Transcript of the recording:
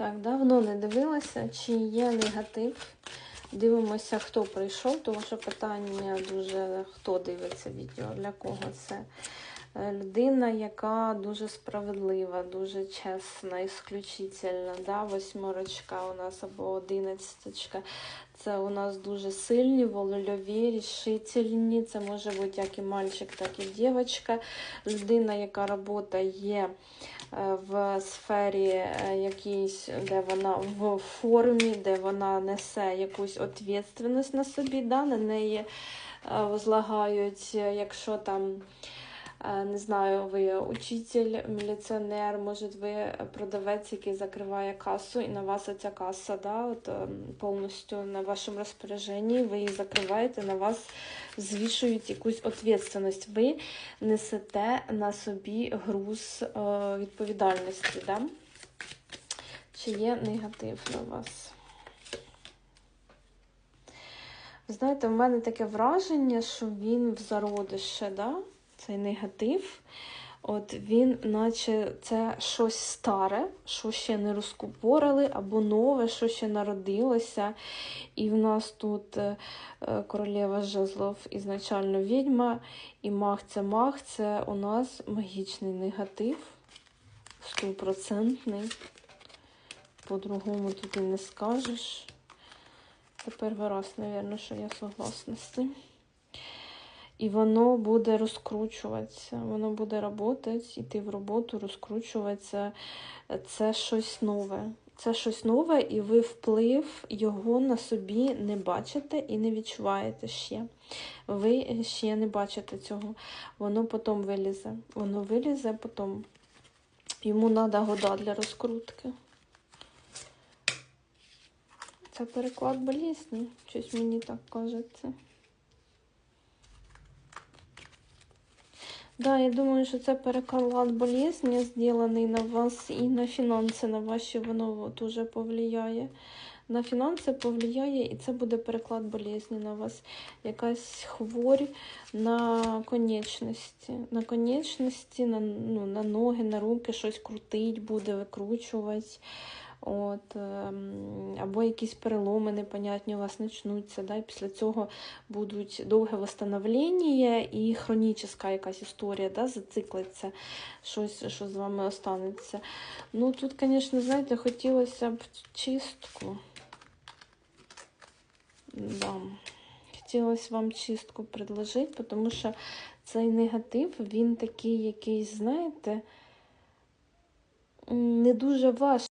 Так, давно не дивилася, чи є негатив. Дивимося, хто прийшов, тому що питання дуже хто дивиться відео, для кого це. Е, Людина, яка дуже справедлива, дуже чесна, ісключительна. Да? Восьмерочка у нас або одинадцяточка. Це у нас дуже сильні, волольові, рішительні. Це може бути як і мальчик, так і дівчинка. Людина, яка робота є е, в сфері е, якійсь, де вона в формі, де вона несе якусь відповідальність на собі, да? на неї возлагають, якщо там. Е, Не знаю, ви учитель, міліціонер, може, ви продавець, який закриває касу, і на вас оця каса, да, от, ем, повністю на вашому розпорядженні, ви її закриваєте, на вас звішують якусь відповідальність. Ви несете на собі груз е, відповідальності. Да? Чи є негатив на вас? Знаєте, в мене таке враження, що він в зародише, да? Цей негатив. От він, наче це щось старе, що ще не розкупорили, або нове, що ще народилося. І в нас тут е, е, королева жезлов ізначально відьма, і маг це маг, це у нас магічний негатив. Стопроцентний. По-другому тут і не скажеш. Тепер раз, мабуть, що я согласна з цим. І воно буде розкручуватися, воно буде працювати, йти в роботу, розкручуватися. Це щось нове. Це щось нове, і ви вплив його на собі не бачите і не відчуваєте ще. Ви ще не бачите цього. Воно потім вилізе. Воно вилізе потім. Йому треба года для розкрутки. Це переклад болісні. Щось мені так кажеться. Да, я думаю, що це переклад болезні, зроблений на вас і на фінанси, на ваші воно дуже повлияє. На фінанси повлияє, і це буде переклад болезні на вас. Якась хворь на конечності. На конечності, на, ну, на ноги, на руки, щось крутить буде, викручувати. От, ем, або якісь переломи непонятні у вас почнуться. Да? І після цього будуть довге восстановлення і хронічна якась історія, да? зациклиться, щось, що з вами останеться. Ну, тут, звісно, знаєте, хотілося б чистку. Да. Хотілося вам чистку предложити, тому що цей негатив, він такий якийсь, знаєте, не дуже важкий.